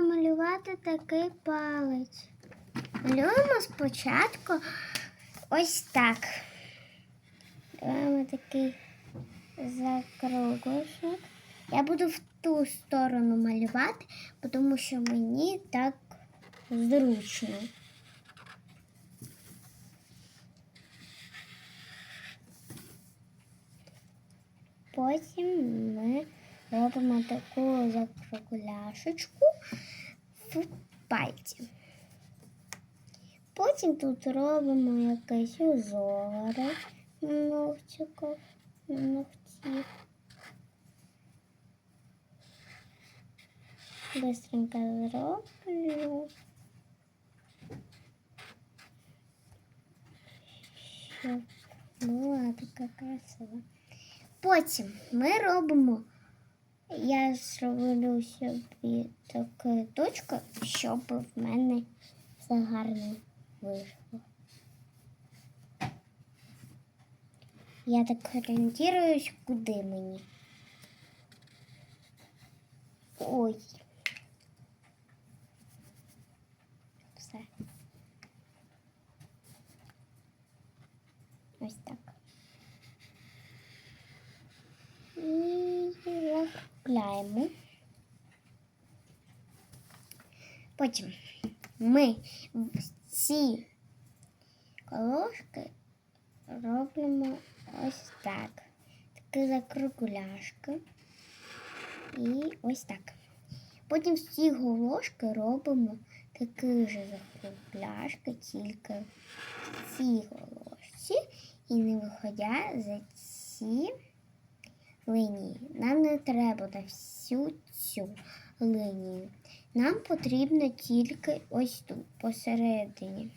намалювати такий палець. Малюємо спочатку ось так. Робимо такий закруглишок. Я буду в ту сторону малювати, тому що мені так зручно. Потім ми робимо таку закругляшечку в пальці. Потім тут робимо якийсь узорик на ногтиках, на ногті. Быстренько зроблю. Щоб була така красива. Потім ми робимо, Я зроблю собі таку точку, щоб в мене все гарно вийшло. Я так орієнтуюсь, куди мені. Ой. Все. Ось так. І закругляємо. Потім ми ці колошки робимо ось так. Такі закругляшки. І ось так. Потім в ці голошки робимо такі ж закругляшки, тільки в цій голошці і не виходя за ці линії. Нам не треба на всю цю линію. Нам потрібно тільки ось тут, посередині.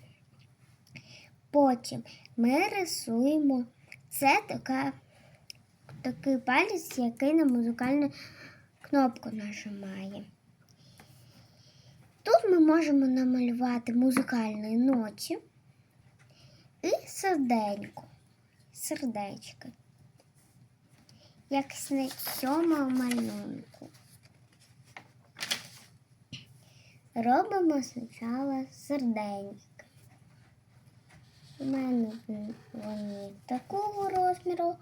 Потім ми рисуємо це така, такий палець, який на музикальну кнопку нажимає. Тут ми можемо намалювати музикальні ноті і серденько, сердечко, як на цьому малюнку. Робимо спочатку серденько. У мене вони такого розміру,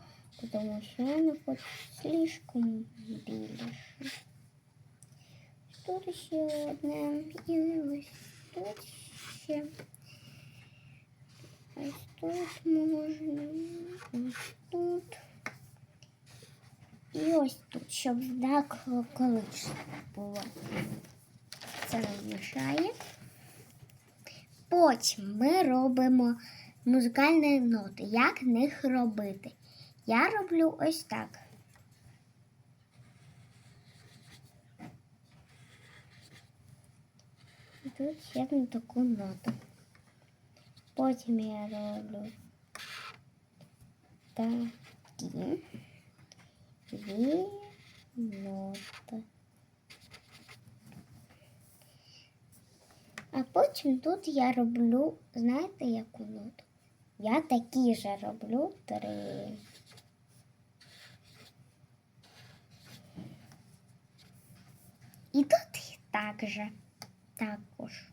тому що я не хочу слишком більше. Тут ще одне і ось тут ще. Ось тут можна, ось тут. І ось тут, щоб так колись було. Це нам. Потім ми робимо музикальні ноти. Як них робити? Я роблю ось так. Тут ще на таку ноту. Потім я роблю такі дві ноти. А потім тут я роблю, знаєте, яку ноту? Я такі же роблю три. І тут так же. Також.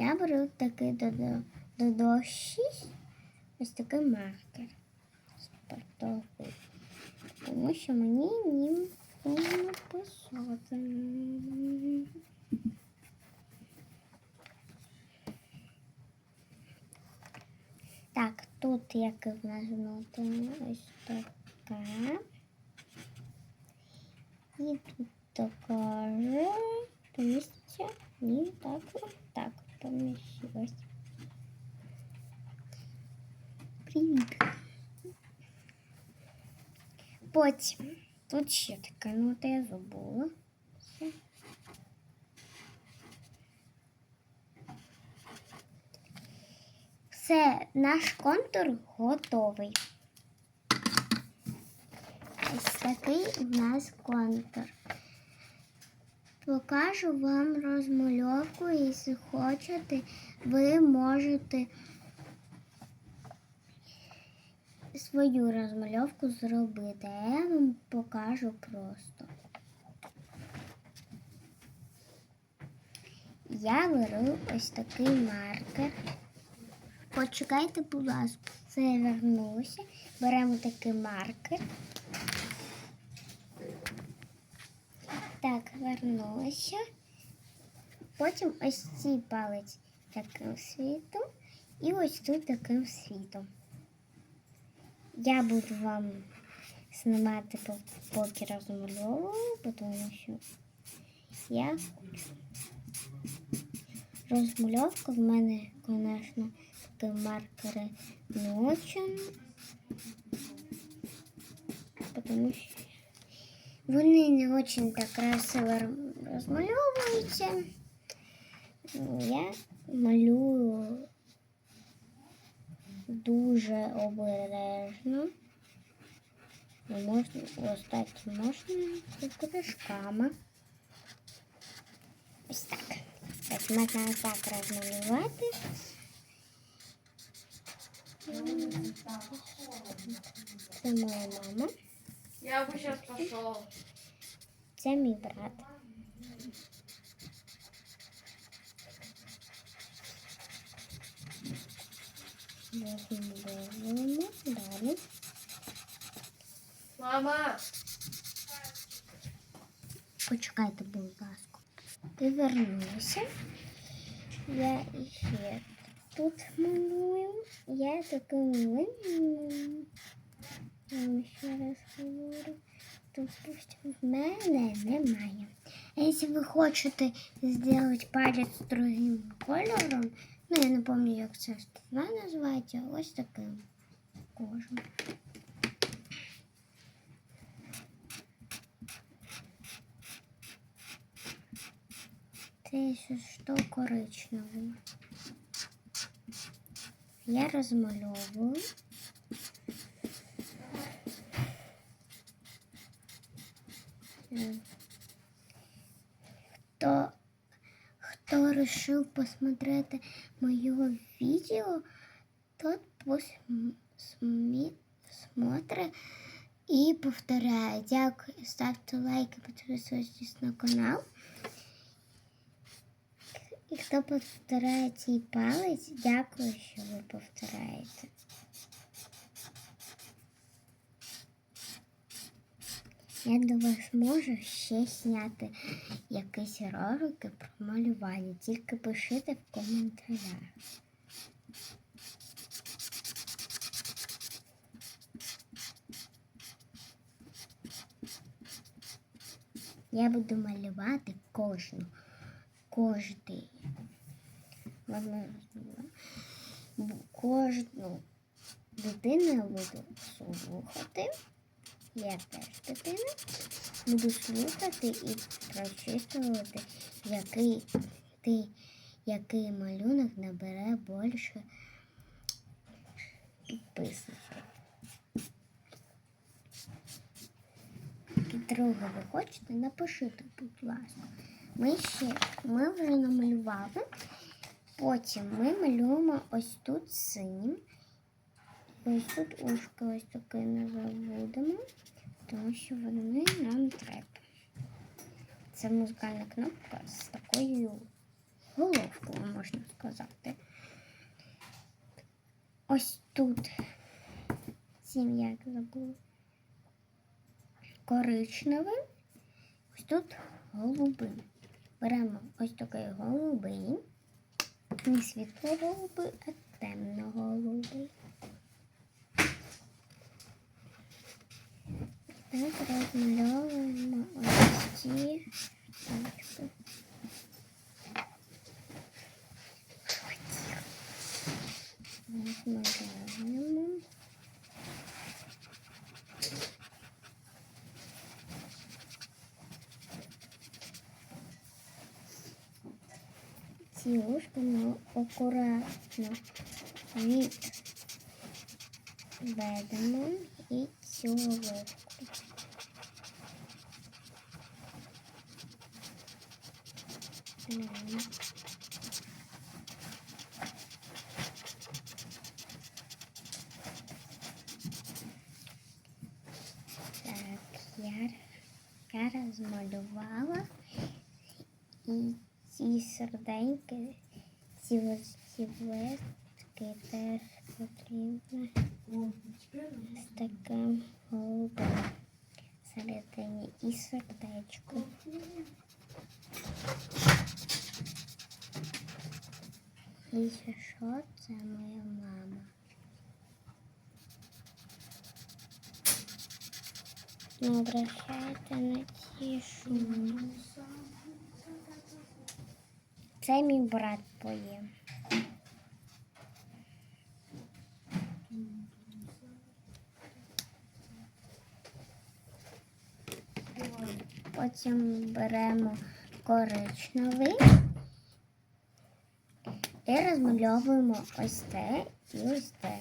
Я беру такий до, до дощі, ось такий маркер спортовий тому що мені ним повинно. Так, тут як в нас ось така. І тут така же поміститься. Ні, так, так, помістилось. Привіт. Потім тут ще така нота я забула. Все, наш контур готовий. Ось такий у нас контур. Покажу вам розмальовку, якщо хочете, ви можете свою розмальовку зробити, а я вам покажу просто. Я беру ось такий маркер. Почекайте, будь ласка, це я. Беремо такий маркер. Так, вернулася. Потім ось цей палець таким світом і ось тут таким світом. Я буду вам знімати поки розмальовую, тому що я. Розмальовка в мене, звісно, такі маркери очень. Тому що вони не очень так красиво розмальовуються. Я малюю дуже обережно. Можна остати можна кришками. Ось так. Ось можна так розмалювати. Це моя мама, Я бы сейчас пошел. це мій брат. Розмальовуємо далі. Мама! Почекайте, будь ласка. Ти вернулася. Я ще тут малюю. Я таким малюю. Вам ще раз говорю. Просто в мене немає. А якщо ви хочете зробити палець другим кольором, ну я не пам'ятаю, як це називається, ось таким кожен. Це що коричневе. Я розмальовую. Хто, хто решив посмотрети моє відео, тот пусть смотрит і повторяє. Дякую, ставте лайки, підписуйтесь на канал. І хто повторяє цей палець, дякую, що ви повторяєте. Я до вас можу ще зняти якісь ролики про малювання, тільки пишіть в коментарях. Я буду малювати кожну, кожний. Кожну дитину я буду слухати. Я теж дитина. Буду слухати і прочитувати, який ти, який малюнок набере більше підписників. Друге ви хочете, напишіть, будь ласка. Ми ще ми вже намалювали. Потім ми малюємо ось тут синім. Ось тут ушко ось таке не забудемо, тому що вони нам треба. Це музикальна кнопка з такою головкою, можна сказати. Ось тут цим як забула. Коричневий, ось тут голубий. Беремо ось такий голубий. Не світло голубий, а темно голубий. Так розмальовуємо ось ці штучки. Розмальовуємо. Ці ушки ми акуратно відведемо і цю головку. Беремо. Я, я розмалювала і ці серденьки, ці ці теж потрібно з таким голубим всередині і сердечко. І що це моя мама. Не обращайте на ті шуми. Це мій брат поє. Потім беремо коричневий і розмальовуємо ось те і ось те.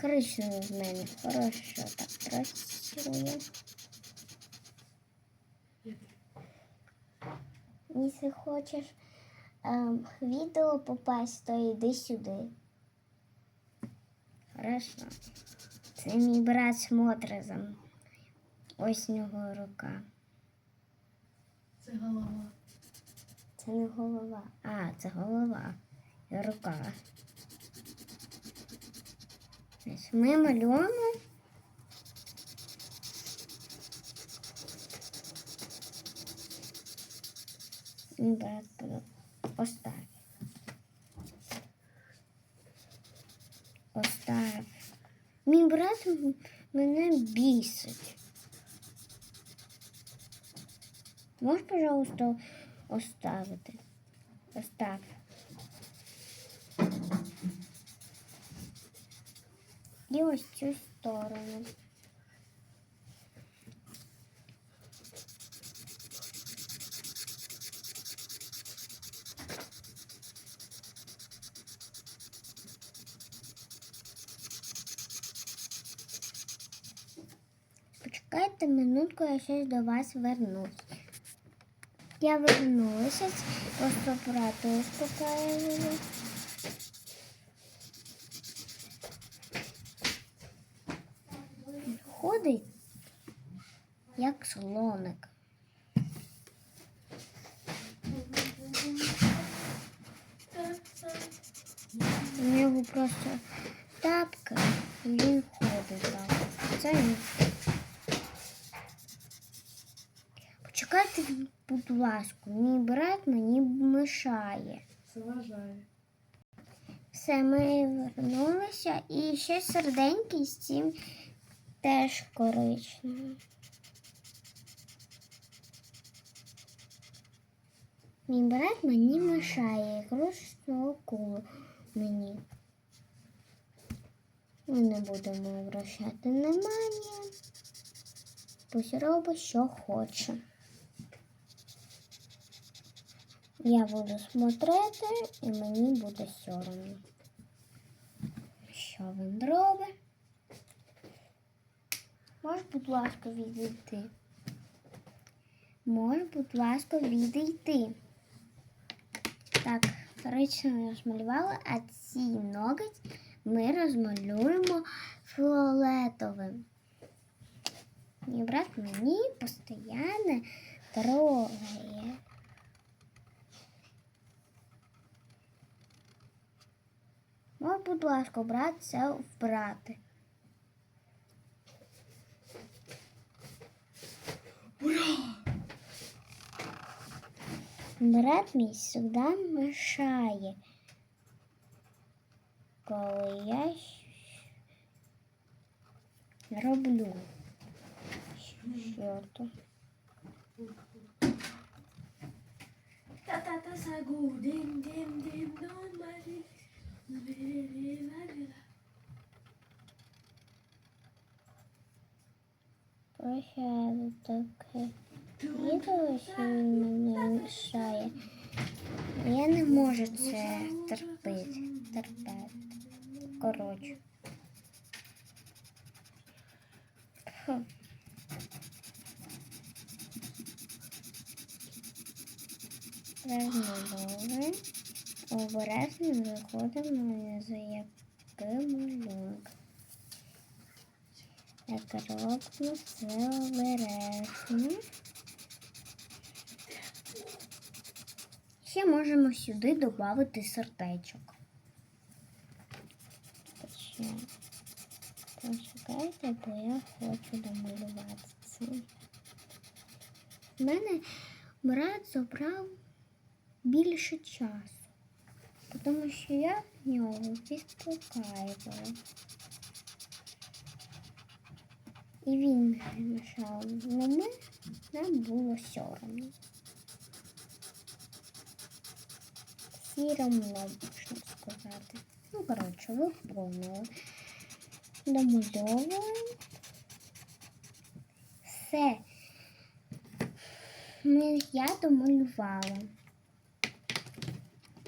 Коричневий в мене хорошо так працює. Якщо хочеш ем, відео попасть, то йди сюди. Хорошо. Це мій брат з мотризом. Ось у нього рука. Це голова. Це не голова. А, це голова. Рука. Ми малюємо. Ось так. Ось так. Мій брат мене бісить. Можеш, пожалуйста, оставити? Остав. І ось цю сторону. Почекайте минутку, я щось до вас вернусь. Я вернулася, просто брату успокаюю. Ходить, як слоник. У нього просто тапка, і він ходить так. Це він. Почекайте, будь ласка, мій брат мені мешає. Заважає. Все, ми вернулися і ще серденький з цим теж коричневим. Мій брат мені мешає ігрушечного кулу мені. Ми не будемо обращати внимання. Пусть робить, що хоче. Я буду смотрити і мені буде соромно. Що він робить? Можеш, будь ласка, відійти. Можеш, будь ласка, відійти. Так, коричневе розмалювала, а ці ноготь ми розмалюємо фіолетовим. Мій брат мені постійно трогає. Мож, будь ласка, брат це вбрати. Брат мій завжди мешає. Коли я роблю що-то. Та-та-та сагу, дим, Прощаю таке відео, що мені мішає. Я не можу це терпіти. терпіти. Коротше. Фу. Розмальовуємо. Обережно заходимо за який малюнок. Так робимо все обережно. Ще можемо сюди додати сердечок. Почекайте, бо я хочу домалювати це. У мене брат забрав більше часу, тому що я в нього підпокаювала. І він мішав, але ми, нам було соромно. Сіромно, можна сказати. Ну, коротше, ви поняли. Домальовуємо. Все. Я домалювала.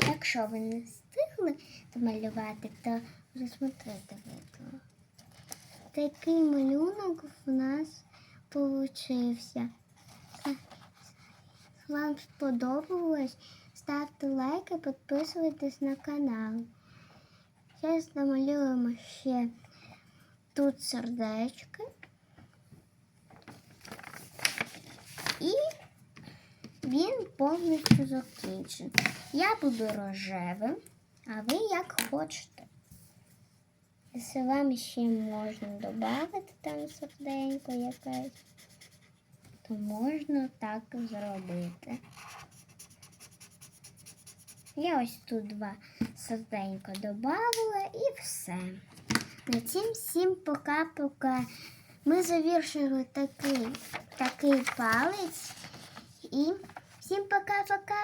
Якщо ви не встигли домалювати, то розсмотрите відео. Такий малюнок у нас получився. Вам сподобалось? Ставте лайки, підписуйтесь на канал. Зараз намалюємо ще тут сердечки. І він повністю закінчений. Я буду рожевим, а ви як хочете. Якщо вам ще можна додати там серденько якесь, то можна так зробити. Я ось тут два серденька додавала і все. На цім всім пока-пока. Ми завершили такий, такий палець. І всім пока-пока!